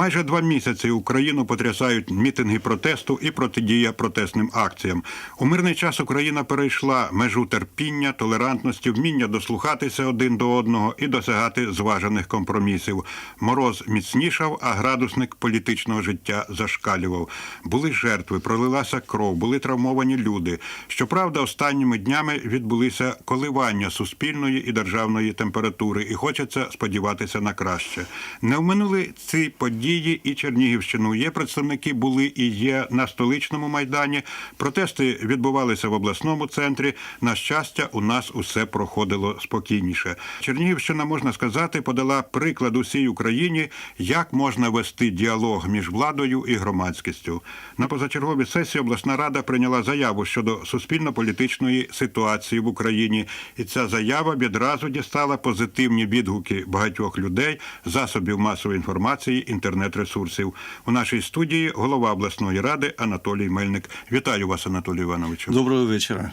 Майже два місяці Україну потрясають мітинги протесту і протидія протестним акціям. У мирний час Україна перейшла межу терпіння, толерантності, вміння дослухатися один до одного і досягати зважених компромісів. Мороз міцнішав, а градусник політичного життя зашкалював. Були жертви, пролилася кров, були травмовані люди. Щоправда, останніми днями відбулися коливання суспільної і державної температури, і хочеться сподіватися на краще. Не вминули ці події і Чернігівщину. Є представники були і є на столичному майдані. Протести відбувалися в обласному центрі. На щастя, у нас усе проходило спокійніше. Чернігівщина, можна сказати, подала приклад усій Україні, як можна вести діалог між владою і громадськістю. На позачерговій сесії обласна рада прийняла заяву щодо суспільно-політичної ситуації в Україні, і ця заява відразу дістала позитивні відгуки багатьох людей, засобів масової інформації, інтернет-ресурсів. У нашій студії голова обласної ради Анатолій Мельник. Вітаю вас, Анатолій Івановичу. Доброго вечора.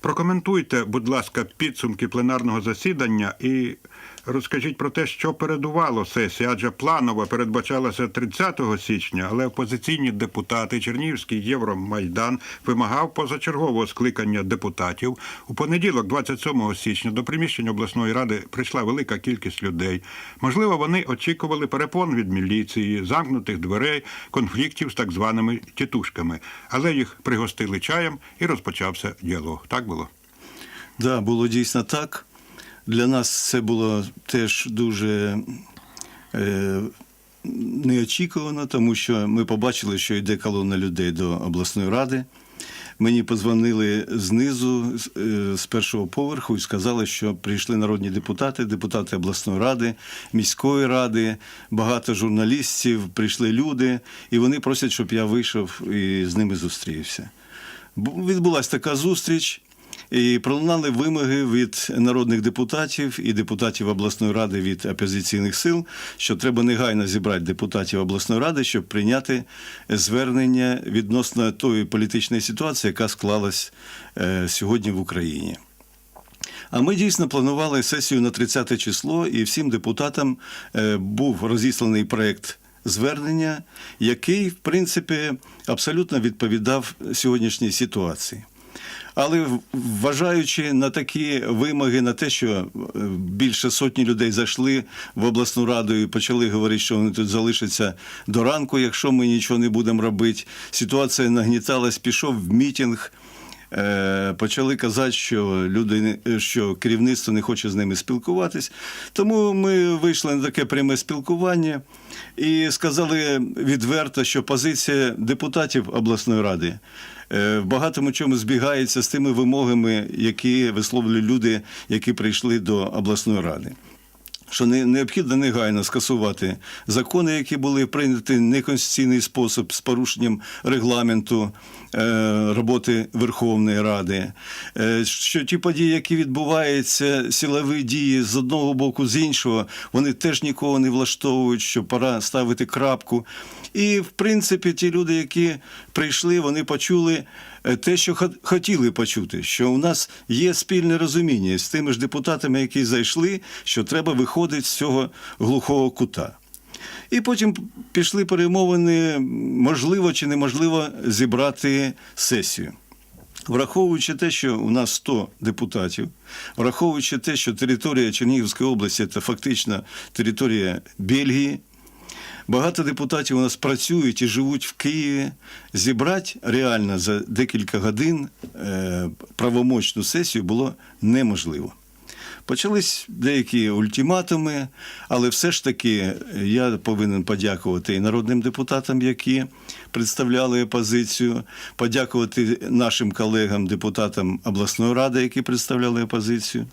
Прокоментуйте, будь ласка, підсумки пленарного засідання і розкажіть про те, що передувало сесії, адже планово передбачалося 30 січня, але опозиційні депутати Чернігівський Євромайдан вимагав позачергового скликання депутатів. У понеділок, 27 січня, до приміщення обласної ради прийшла велика кількість людей. Можливо, вони очікували перепон від міліції, замкнутих дверей, конфліктів з так званими тітушками, але їх пригостили чаєм і розпочався діалог. Так було? Да, було дійсно так. Для нас це було теж дуже е, неочікувано, тому що ми побачили, що йде колона людей до обласної ради. Мені позвонили знизу з- е, першого поверху і сказали, що прийшли народні депутати, депутати обласної ради, міської ради, багато журналістів, прийшли люди, і вони просять, щоб я вийшов і з ними зустрівся. Відбулася така зустріч. І пролунали вимоги від народних депутатів і депутатів обласної ради від опозиційних сил, що треба негайно зібрати депутатів обласної ради, щоб прийняти звернення відносно тої політичної ситуації, яка склалась е, сьогодні в Україні. А ми дійсно планували сесію на 30 число, і всім депутатам е, був розісланий проєкт звернення, який, в принципі, абсолютно відповідав сьогоднішній ситуації. Але вважаючи на такі вимоги, на те, що е, більше сотні людей зайшли в обласну раду і почали говорити, що вони тут залишаться до ранку, якщо ми нічого не будемо робити, ситуація нагніталась, пішов в мітинг. Е, Почали казати, що люди не- що керівництво не хоче з ними спілкуватись. Тому ми вийшли на таке пряме спілкування і сказали відверто, що позиція депутатів обласної ради е, в багатому чому збігається з тими вимогами, які висловлюють люди, які прийшли до обласної ради що не необхідно негайно скасувати закони, які були прийняті неконституційний спосіб з порушенням регламенту е, роботи Верховної Ради, е, що ті події, які відбуваються, силові дії з одного боку, з іншого, вони теж нікого не влаштовують, що пора ставити крапку. І, в принципі, ті люди, які прийшли, вони почули те, що хотіли почути, що у нас є спільне розуміння з тими ж депутатами, які зайшли, що треба виходити з цього глухого кута. І потім пішли перемовини, можливо чи неможливо зібрати сесію. Враховуючи те, що у нас 100 депутатів, враховуючи те, що територія Чернігівської області це фактично територія Бельгії, Багато депутатів у нас працюють і живуть в Києві. Зібрати реально за декілька годин е, правомочну сесію було неможливо. Почались деякі ультиматуми, але все ж таки я повинен подякувати і народним депутатам, які представляли опозицію, подякувати нашим колегам, депутатам обласної ради, які представляли опозицію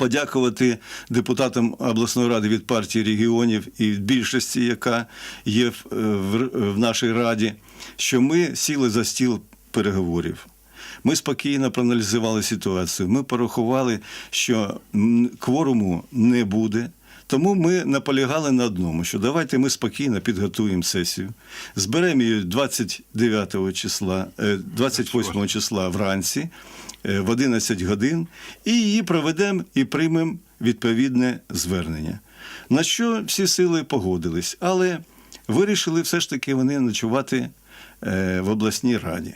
подякувати депутатам обласної ради від партії регіонів і більшості, яка є в, е, в, нашій раді, що ми сіли за стіл переговорів. Ми спокійно проаналізували ситуацію. Ми порахували, що кворуму не буде. Тому ми наполягали на одному, що давайте ми спокійно підготуємо сесію, зберемо її 29 числа, е, 28 числа вранці е, в 11 годин і її проведемо і приймемо відповідне звернення. На що всі сили погодились, але вирішили все ж таки вони ночувати е, в обласній раді.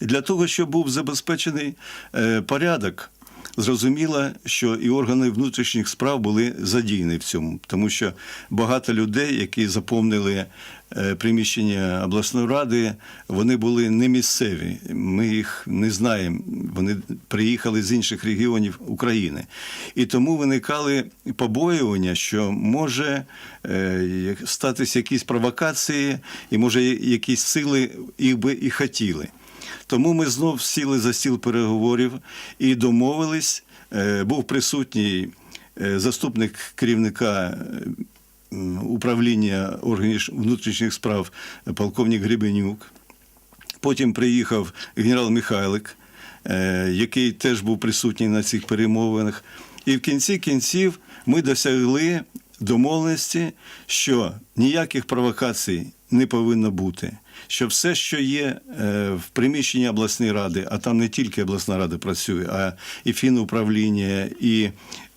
Для того, щоб був забезпечений е, порядок, зрозуміло, що і органи внутрішніх справ були задіяні в цьому, тому що багато людей, які заповнили е, приміщення обласної ради, вони були не місцеві. Ми їх не знаємо. Вони приїхали з інших регіонів України. І тому виникали побоювання, що може е, статися якісь провокації, і може якісь сили їх би і хотіли. Тому ми знов сіли за стіл переговорів і домовились. Е, Був присутній е, заступник керівника е, управління органів внутрішніх справ полковник Гребенюк. Потім приїхав генерал Михайлик, який теж був присутній на цих перемовинах. І в кінці кінців ми досягли домовленості, що ніяких провокацій не повинно бути. Що все, що є е, в приміщенні обласної ради, а там не тільки обласна рада працює, а і фінуправління, і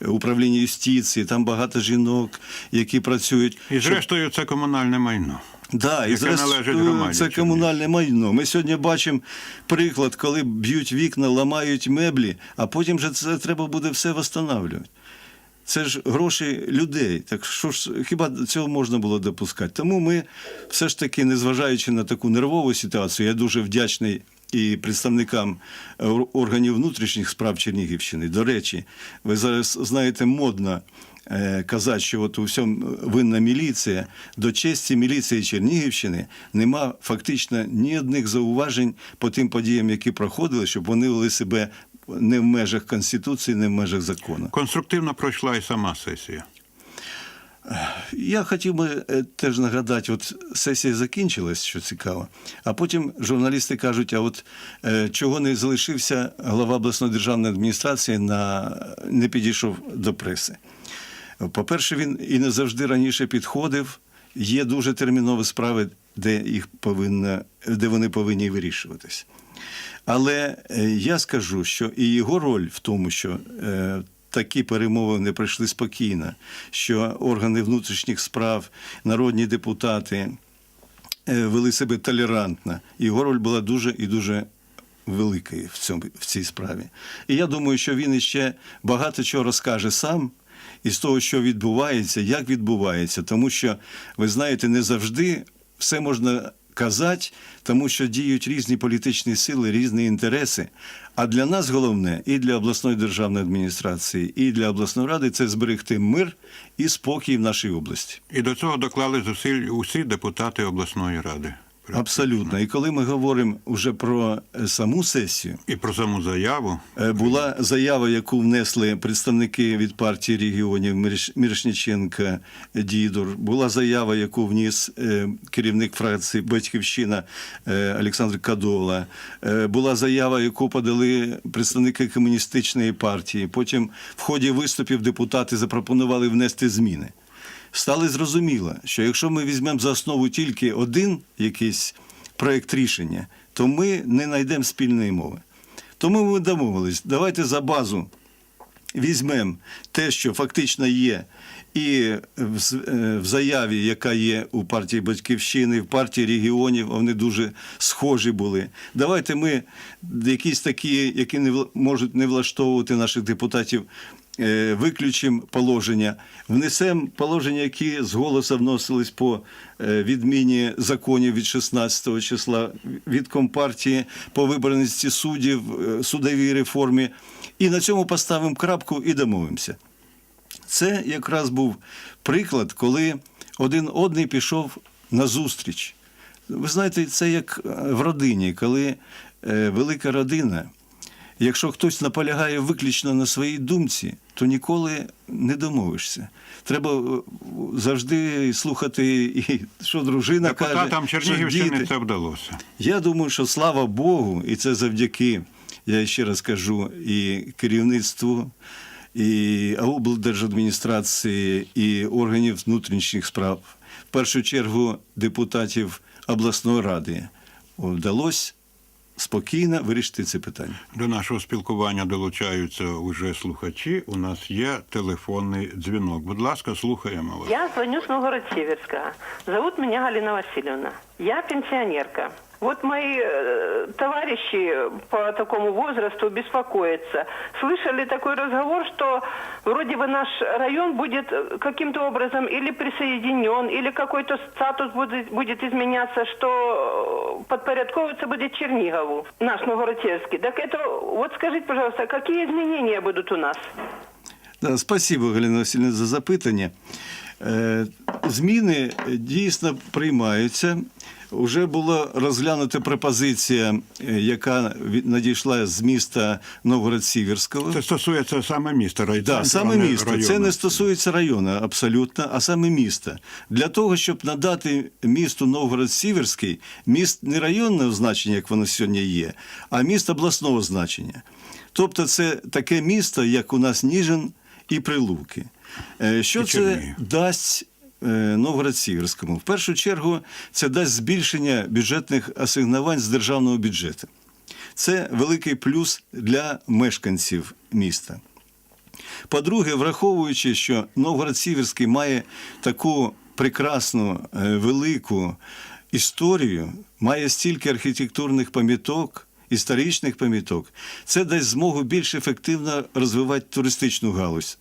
управління юстиції, там багато жінок, які працюють. І зрештою, це комунальне майно. Да, і зрештою це комунальне майно. Ми сьогодні бачимо приклад, коли б'ють вікна, ламають меблі, а потім же це треба буде все встановлювати. Це ж гроші людей. Так що ж хіба цього можна було допускати? Тому ми все ж таки, незважаючи на таку нервову ситуацію, я дуже вдячний і представникам е, органів внутрішніх справ Чернігівщини. До речі, ви зараз знаєте, модно е, казати, що от у всьому винна міліція. До честі міліції Чернігівщини нема фактично ні одних зауважень по тим подіям, які проходили, щоб вони вели себе не в межах Конституції, не в межах закону. Конструктивно пройшла і сама сесія. Я хотів би е, теж нагадати, от сесія закінчилась, що цікаво, а потім журналісти кажуть: а от е, чого не залишився глава обласної державної адміністрації, на, не підійшов до преси. По-перше, він і не завжди раніше підходив. Є дуже термінові справи, де, їх повинна, де вони повинні вирішуватись. Але е, я скажу, що і його роль в тому, що е, такі перемовини пройшли спокійно, що органи внутрішніх справ, народні депутати е, вели себе толерантно. Його роль була дуже і дуже великою в, цьому, в цій справі. І я думаю, що він іще багато чого розкаже сам. Із того, що відбувається, як відбувається, тому що ви знаєте, не завжди все можна казати, тому що діють різні політичні сили, різні інтереси. А для нас головне і для обласної державної адміністрації, і для обласної ради це зберегти мир і спокій в нашій області. І до цього доклали зусиль усі депутати обласної ради. Абсолютно. І коли ми говоримо вже про е, саму сесію, І про саму заяву. Е, Була заява, яку внесли представники від партії регіонів Мірш- Мірошниченка Дідор. Була заява, яку вніс е, керівник фракції Батьківщина Олександр Кадола. Була заява, яку подали представники комуністичної партії. Потім в ході виступів депутати запропонували внести зміни. Стало зрозуміло, що якщо ми візьмемо за основу тільки один якийсь проєкт рішення, то ми не знайдемо спільної мови. Тому ми домовились, давайте за базу візьмемо те, що фактично є, і в, е, в заяві, яка є у партії Батьківщини, в партії регіонів, вони дуже схожі були. Давайте ми якісь такі, які не можуть не влаштовувати наших депутатів. Е, Виключимо положення, внесемо положення, які з голосу вносились по е, відміні законів від 16 числа від компартії по виборності суддів, е, судовій реформі. І на цьому поставимо крапку і домовимося. Це якраз був приклад, коли один одний пішов на зустріч. Ви знаєте, це як в родині, коли велика родина, якщо хтось наполягає виключно на своїй думці, то ніколи не домовишся. Треба е, завжди слухати, і що дружина каже, Депутатам що Чернігівщини діти. це вдалося. Я думаю, що слава Богу, і це завдяки, я ще раз кажу, і керівництву, і облдержадміністрації, і органів внутрішніх справ, в першу чергу депутатів обласної ради, вдалося спокійно вирішити це питання. До нашого спілкування долучаються уже слухачі. У нас є телефонний дзвінок. Будь ласка, слухаємо вас. Я звоню з Новгород-Сіверська. Зовут мене Галина Васильівна. Я пенсионерка. Вот мои э, товарищи по такому возрасту беспокоятся. Слышали такой разговор, что вроде бы наш район будет э, каким-то образом или присоединен, или какой-то статус будет, будет изменяться, что э, подпорядковываться будет Чернигову, наш Новгород-Северский. Так это, вот скажите, пожалуйста, какие изменения будут у нас? Да, спасибо, Галина Васильівна, за запитання. Е, Зміни е, дійсно приймаються. Уже була розглянута пропозиція, е, яка надійшла з міста Новгород-Сіверського. Це стосується саме міста райцентру, Так, саме а не місто. Це не стосується району абсолютно, а саме міста. Для того, щоб надати місту Новгород-Сіверський міст не районного значення, як воно сьогодні є, а міст обласного значення. Тобто це таке місто, як у нас Ніжин і Прилуки. Е, Що І це дасть Новгород-Сіверському? В першу чергу це дасть збільшення бюджетних асигнувань з державного бюджету. Це великий плюс для мешканців міста. По-друге, враховуючи, що Новгород-Сіверський має таку прекрасну, е, велику історію, має стільки архітектурних пам'яток, історичних пам'яток, це дасть змогу більш ефективно розвивати туристичну галузь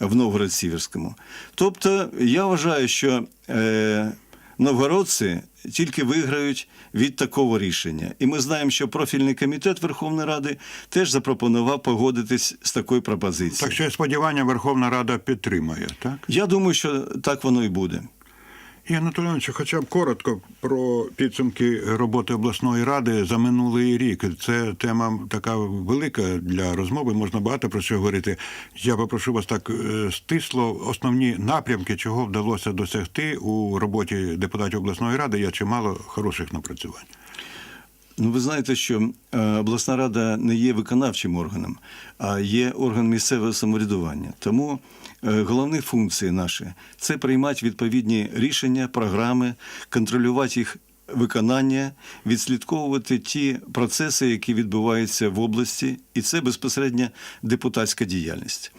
в Новгород-Сіверському. Тобто, я вважаю, що е, новгородці тільки виграють від такого рішення. І ми знаємо, що профільний комітет Верховної Ради теж запропонував погодитись з такою пропозицією. Так що я сподівання Верховна Рада підтримає, так? Я думаю, що так воно і буде. І Анатолійовичу, хоча б коротко про підсумки роботи обласної ради за минулий рік. Це тема така велика для розмови. Можна багато про що говорити. Я попрошу вас так е, стисло. Основні напрямки, чого вдалося досягти у роботі депутатів обласної ради. я чимало хороших напрацювань. Ну, ви знаєте, що е, обласна рада не є виконавчим органом, а є орган місцевого самоврядування. Тому е, головні функції наші це приймати відповідні рішення, програми, контролювати їх виконання, відслідковувати ті процеси, які відбуваються в області, і це безпосередньо депутатська діяльність.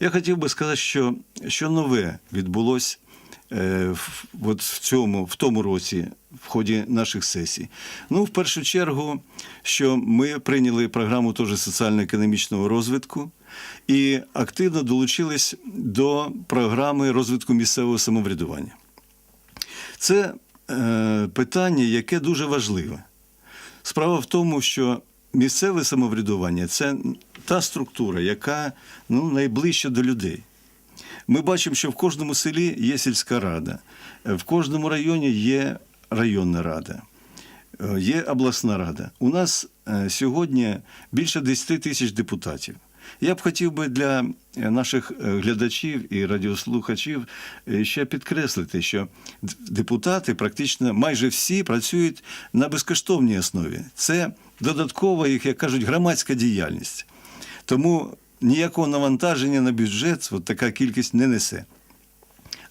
Я хотів би сказати, що, що нове відбулось е, в- от в цьому, в тому році, в ході наших сесій. Ну, в першу чергу, що ми прийняли програму теж соціально-економічного розвитку і активно долучились до програми розвитку місцевого самоврядування. Це е, питання, яке дуже важливе. Справа в тому, що місцеве самоврядування це та структура, яка ну, найближча до людей. Ми бачимо, що в кожному селі є сільська рада, в кожному районі є районна рада, е, є обласна рада. У нас е, сьогодні більше 10 тисяч депутатів. Я б хотів би для е, наших глядачів і радіослухачів ще підкреслити, що депутати практично майже всі працюють на безкоштовній основі. Це додаткова їх, як кажуть, громадська діяльність. Тому ніякого навантаження на бюджет от така кількість не несе.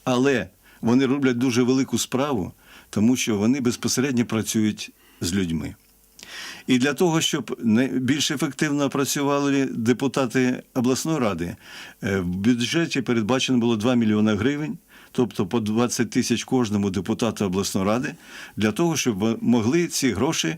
Але вони роблять дуже велику справу, тому що вони безпосередньо працюють з людьми. І для того, щоб більш ефективно працювали депутати обласної ради, е, в бюджеті передбачено було 2 мільйони гривень, тобто по 20 тисяч кожному депутату обласної ради, для того, щоб могли ці гроші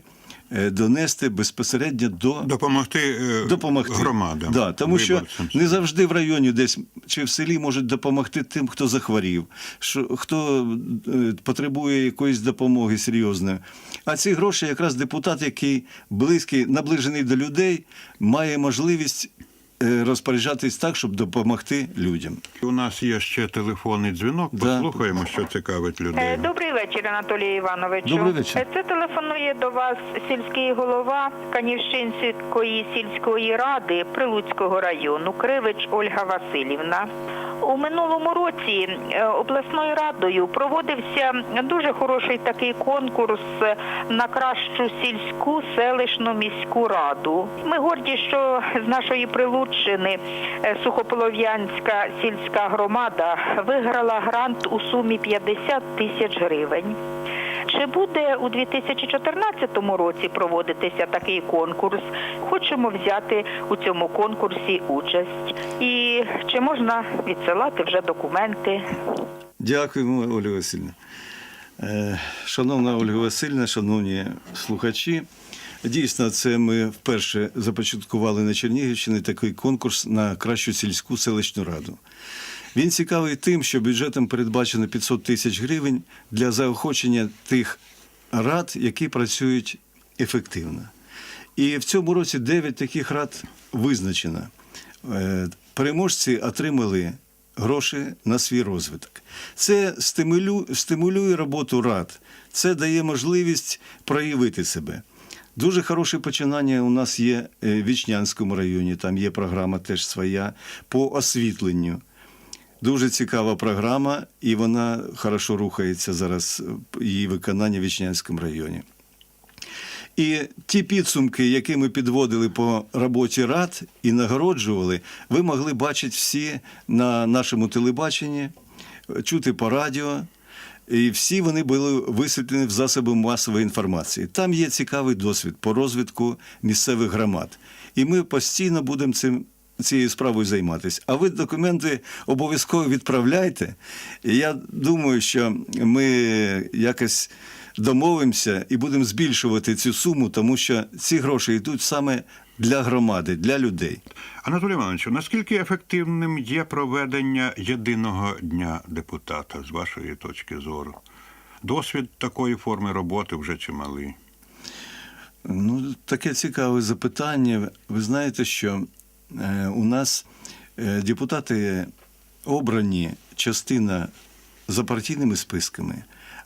донести безпосередньо до Допомогти, е, допомогти громадам. Да, тому що не завжди в районі десь чи в селі можуть допомогти тим, хто захворів, що, хто е, потребує якоїсь допомоги серйозної. А ці гроші якраз депутат, який близький, наближений до людей, має можливість е, розпоряджатись так, щоб допомогти людям. У нас є ще телефонний дзвінок. Да. Послухаємо, що цікавить людей. Е, Добрий вечір, Анатолій Івановичу. Добрий вечір. Е, Це телефонує до вас сільський голова Канівщинської сільської ради Прилуцького району Кривич Ольга Васильівна. У минулому році е, обласною радою проводився дуже хороший такий конкурс на кращу сільську селищну міську раду. Ми горді, що з нашої Прилуччини е, Сухополов'янська сільська громада виграла грант у сумі 50 тисяч гривень. Чи буде у 2014 році проводитися такий конкурс? Хочемо взяти у цьому конкурсі участь. І чи можна відсилати вже документи? Дякуємо, Ольга Васильівна. Е, Шановна Ольга Васильівна, шановні слухачі, дійсно, це ми вперше започаткували на Чернігівщині такий конкурс на кращу сільську селищну раду. Він цікавий тим, що бюджетом передбачено 500 тисяч гривень для заохочення тих рад, які працюють ефективно. І в цьому році 9 таких рад визначено. Е, Переможці отримали гроші на свій розвиток. Це стимулює роботу рад, це дає можливість проявити себе. Дуже хороше починання у нас є е, в Вічнянському районі, там є програма теж своя по освітленню. Дуже цікава програма, і вона хорошо рухається зараз її виконання в Вічнянському районі. І ті підсумки, які ми підводили по роботі рад і нагороджували, ви могли бачити всі на нашому телебаченні, чути по радіо. І всі вони були висвітлені в засоби масової інформації. Там є цікавий досвід по розвитку місцевих громад. І ми постійно будемо цим. Цією справою займатися. А ви документи обов'язково відправляйте. І я думаю, що ми якось домовимося і будемо збільшувати цю суму, тому що ці гроші йдуть саме для громади, для людей. Анатолій Івановичу, наскільки ефективним є проведення єдиного дня депутата з вашої точки зору? Досвід такої форми роботи вже чималий. Ну, таке цікаве запитання. Ви знаєте, що у нас е, депутати обрані частина за партійними списками,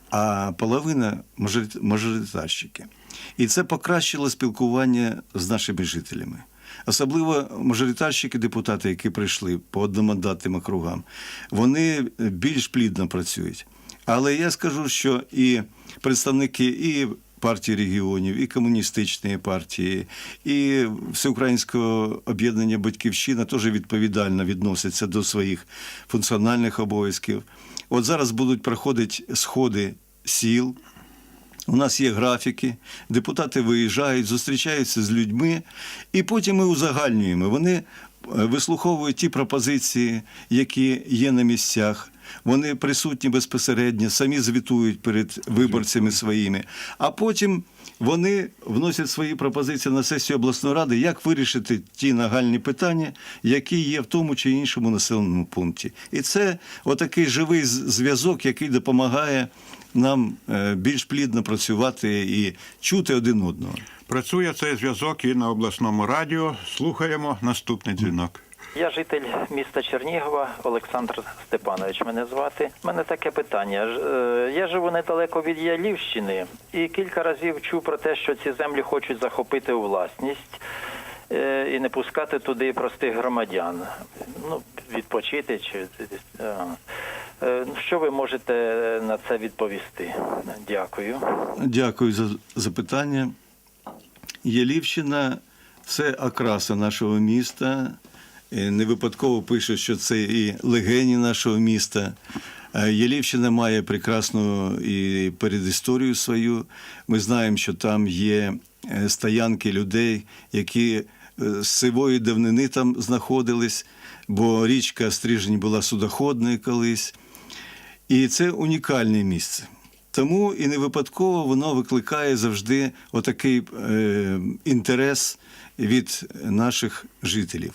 а половина мажоритарщики. І це покращило спілкування з нашими жителями. Особливо мажоритарщики, депутати, які прийшли по одномандатним округам, вони більш плідно працюють. Але я скажу, що і представники і партії регіонів, і комуністичної партії, і всеукраїнського об'єднання Батьківщина теж відповідально відносяться до своїх функціональних обов'язків. От зараз будуть проходити сходи сіл. У нас є графіки, депутати виїжджають, зустрічаються з людьми, і потім ми узагальнюємо. Вони е, вислуховують ті пропозиції, які є на місцях. Вони присутні безпосередньо, самі звітують перед виборцями своїми. А потім вони вносять свої пропозиції на сесію обласної ради, як вирішити ті нагальні питання, які є в тому чи іншому населеному пункті. І це отакий живий зв'язок, який допомагає нам е, більш плідно працювати і чути один одного. Працює цей зв'язок і на обласному радіо. Слухаємо наступний дзвінок. Я житель міста Чернігова, Олександр Степанович мене звати. У мене таке питання. Е, Я живу недалеко від Ялівщини і кілька разів чув про те, що ці землі хочуть захопити у власність е, і не пускати туди простих громадян. Ну, відпочити чи е, що ви можете на це відповісти? Дякую. Дякую за запитання. Єлівщина це окраса нашого міста. І Не випадково пише, що це і легені нашого міста. Е, Єлівщина має прекрасну і передісторію свою. Ми знаємо, що там є е, стоянки людей, які е, з сивої давнини там знаходились, бо річка Стрижень була судоходною колись. І це унікальне місце. Тому і не випадково воно викликає завжди отакий е, інтерес від наших жителів.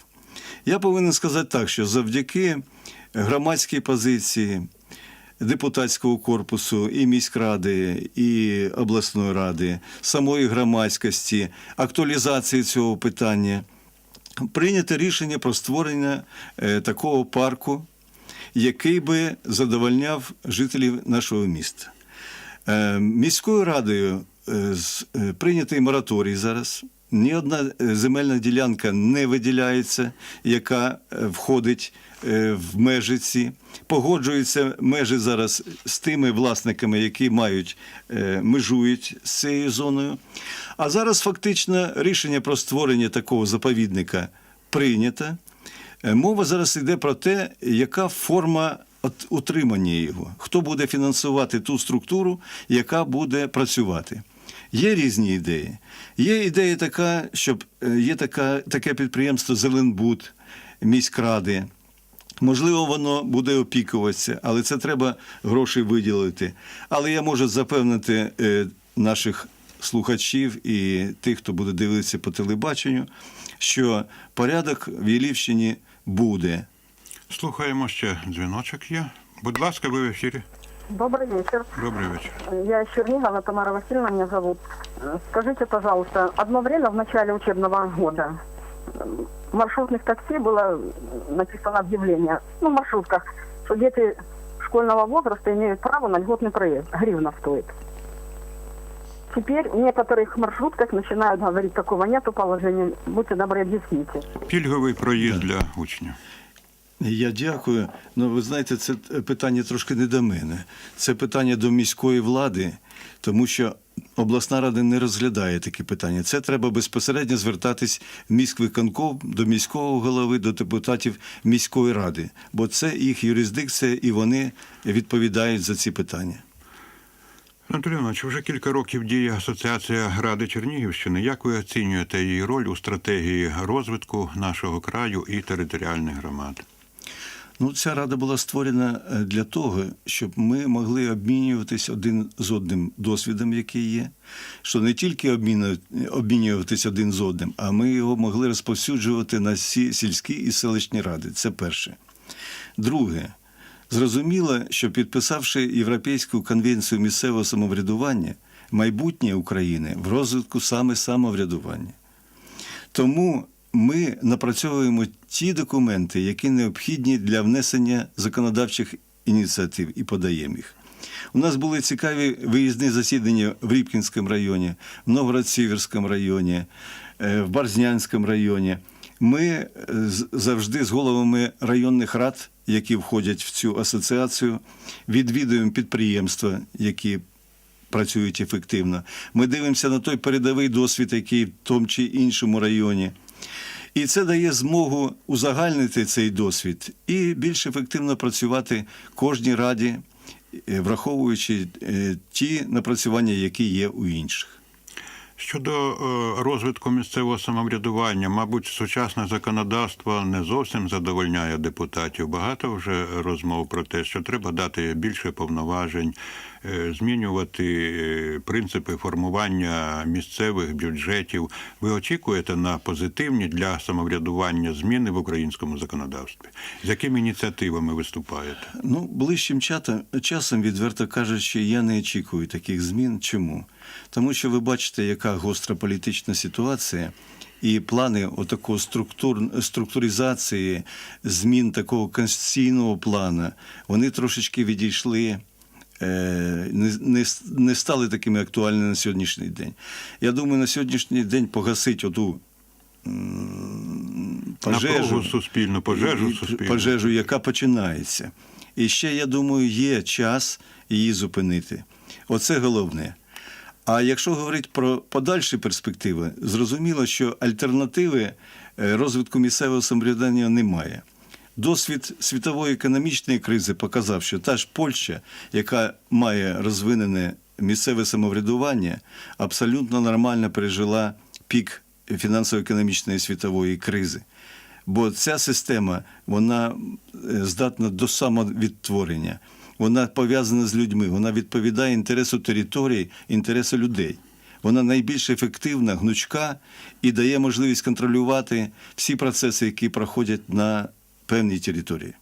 Я повинен сказати так, що завдяки громадській позиції депутатського корпусу і міськради, і обласної ради, самої громадськості, актуалізації цього питання, прийнято рішення про створення е, такого парку який би задовольняв жителів нашого міста. Е, Міською радою е, прийнятий мораторій зараз. Ні одна е, земельна ділянка не виділяється, яка е, входить е, в межі ці. Погоджуються межі зараз з тими власниками, які мають межують з цією зоною. А зараз фактично рішення про створення такого заповідника прийнято. Мова зараз йде про те, яка форма утримання його. Хто буде фінансувати ту структуру, яка буде працювати? Є різні ідеї. Є ідея така, щоб е, є така, таке підприємство Зеленбуд, міськради. Можливо, воно буде опікуватися, але це треба гроші виділити. Але я можу запевнити е, наших слухачів і тих, хто буде дивитися по телебаченню, що порядок в Єлівщині буде. Слухаємо ще дзвіночок є. Будь ласка, ви в ефірі. Добрый вечер. Добрий вечір. Я из Чернигова, Тамара Васильевна меня зовут. Э, Скажите, пожалуйста, одно время в начале учебного года э, в маршрутных такси было э, написано объявление, ну, в маршрутках, что дети школьного возраста имеют право на льготный проезд. Гривна стоит. Теперь в некоторых маршрутках начинают говорить, такого нету положения. Будьте добры, объясните. Пільговий проїзд для учнів. Я дякую. Ну, ви знаєте, це питання трошки не до мене. Це питання до міської влади, тому що обласна рада не розглядає такі питання. Це треба безпосередньо звертатись в міськвиконком, до міського голови, до депутатів міської ради, бо це їх юрисдикція, і вони відповідають за ці питання. Анатолій Іванович, вже кілька років діє Асоціація Ради Чернігівщини. Як ви оцінюєте її роль у стратегії розвитку нашого краю і територіальних громад? Ну, ця рада була створена е, для того, щоб ми могли обмінюватись один з одним досвідом, який є, що не тільки обмінюватись один з одним, а ми його могли розповсюджувати на всі сільські і селищні ради. Це перше. Друге, зрозуміло, що підписавши Європейську конвенцію місцевого самоврядування, майбутнє України в розвитку саме самоврядування. Тому ми напрацьовуємо ті документи, які необхідні для внесення законодавчих ініціатив і подаємо їх. У нас були цікаві виїзні засідання в Рібкінському районі, в Новгород-Сіверському районі, е, в Барзнянському районі. Ми е, завжди з головами районних рад, які входять в цю асоціацію, відвідуємо підприємства, які працюють ефективно. Ми дивимося на той передовий досвід, який в тому чи іншому районі. І це дає змогу узагальнити цей досвід і більш ефективно працювати кожній раді, е, враховуючи е, ті напрацювання, які є у інших. Щодо е, розвитку місцевого самоврядування, мабуть, сучасне законодавство не зовсім задовольняє депутатів. Багато вже розмов про те, що треба дати більше повноважень, змінювати е, принципи формування місцевих бюджетів. Ви очікуєте на позитивні для самоврядування зміни в українському законодавстві? З якими ініціативами виступаєте? Ну, ближчим часом, відверто кажучи, я не очікую таких змін. Чому? Тому що ви бачите, яка гостра політична ситуація, і плани отакого структур, структуризації, змін такого конституційного плану, вони трошечки відійшли. Е, Не, не, не стали такими актуальними на сьогоднішній день. Я думаю, на сьогоднішній день погасить оту пожежу, суспільну, пожежу суспільну. пожежу, яка починається. І ще, я думаю, є час її зупинити. Оце головне. А якщо говорити про подальші перспективи, зрозуміло, що альтернативи е, розвитку місцевого самоврядування немає. Досвід світової економічної кризи показав, що та ж Польща, яка має розвинене місцеве самоврядування, абсолютно нормально пережила пік фінансово-економічної світової кризи. Бо ця система вона е, здатна до самовідтворення. Вона пов'язана з людьми, вона відповідає інтересу території, інтересу людей. Вона найбільш ефективна, гнучка і дає можливість контролювати всі процеси, які проходять на певній території.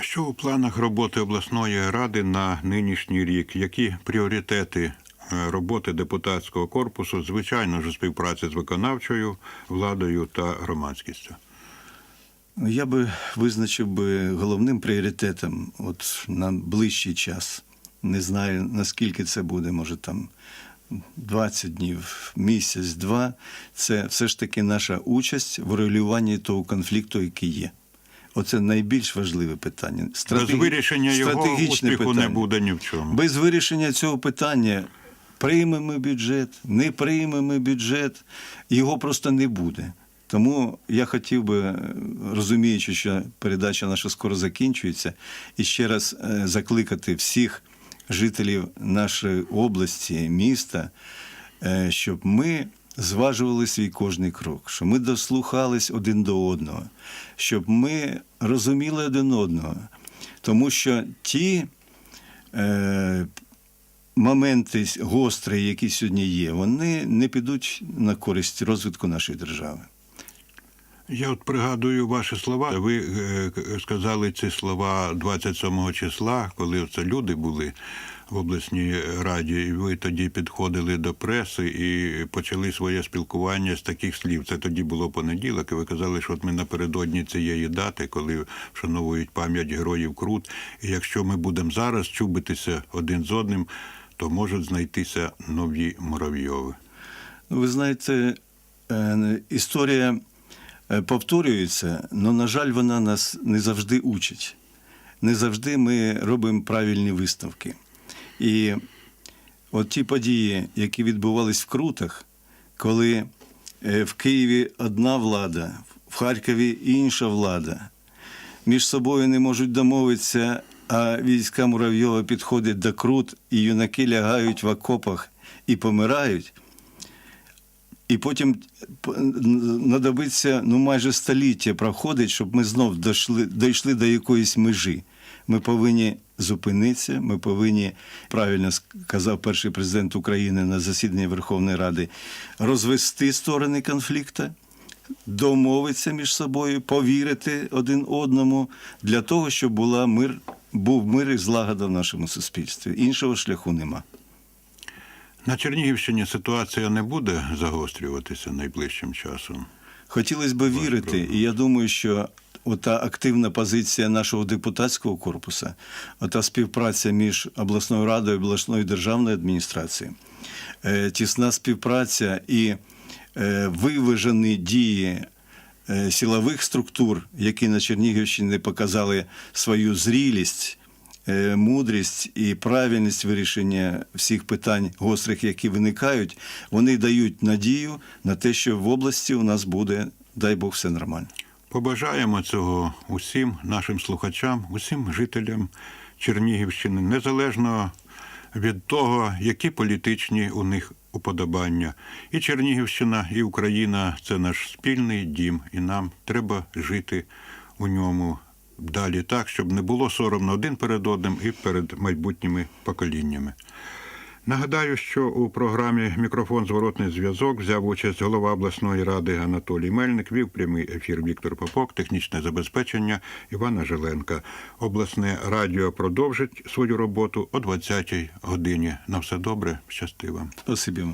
Що у планах роботи обласної ради на нинішній рік? Які пріоритети е, роботи депутатського корпусу, звичайно ж, у співпраці з виконавчою владою та громадськістю? Я би визначив би головним пріоритетом от на ближчий час. Не знаю, наскільки це буде, може там 20 днів, місяць, два. Це все ж таки наша участь в регулюванні того конфлікту, який є. Оце найбільш важливе питання. Без вирішення його успіху не буде ні в чому. Без вирішення цього питання приймемо бюджет, не приймемо бюджет, його просто не буде. Тому я хотів би, розуміючи, що передача наша скоро закінчується, і ще раз е, закликати всіх жителів нашої області, міста, е, щоб ми зважували свій кожний крок, щоб ми дослухались один до одного, щоб ми розуміли один одного. Тому що ті е, моменти гострі, які сьогодні є, вони не підуть на користь розвитку нашої держави. Я от пригадую ваші слова. Ви е, сказали ці слова 27 числа, коли це люди були в обласній раді, і ви тоді підходили до преси і почали своє спілкування з таких слів. Це тоді було понеділок, і ви казали, що от ми напередодні цієї дати, коли вшановують пам'ять героїв Крут. І якщо ми будемо зараз чубитися один з одним, то можуть знайтися нові муравйови. Ну, ви знаєте, е, історія повторюється, але, на жаль, вона нас не завжди учить. Не завжди ми робимо правильні висновки. І от ті події, які відбувались в Крутах, коли е, в Києві одна влада, в Харкові інша влада, між собою не можуть домовитися, а війська Муравйова підходять до Крут, і юнаки лягають в окопах і помирають. І потім надобиться ну, майже століття проходить, щоб ми знов дійшли, дійшли до якоїсь межі. Ми повинні зупинитися, ми повинні, правильно сказав перший президент України на засіданні Верховної Ради, розвести сторони конфлікту, домовитися між собою, повірити один одному для того, щоб була мир, був мир і злагода в нашому суспільстві. Іншого шляху нема. На Чернігівщині ситуація не буде загострюватися найближчим часом. Хотілося б вірити, і я думаю, що ота активна позиція нашого депутатського корпусу, ота співпраця між обласною радою і обласною державною адміністрацією, е, тісна співпраця і е, виважені дії е, силових структур, які на Чернігівщині показали свою зрілість, мудрість і правильність вирішення всіх питань гострих, які виникають, вони дають надію на те, що в області у нас буде, дай Бог, все нормально. Побажаємо цього усім нашим слухачам, усім жителям Чернігівщини, незалежно від того, які політичні у них уподобання. І Чернігівщина, і Україна це наш спільний дім, і нам треба жити у ньому далі так, щоб не було соромно один перед одним і перед майбутніми поколіннями. Нагадаю, що у програмі Мікрофон Зворотний зв'язок взяв участь голова обласної ради Анатолій Мельник, вів прямий ефір Віктор Попок, технічне забезпечення Івана Желенка. Обласне радіо продовжить свою роботу о 20-й годині. На все добре, щасти вам. Спасибі.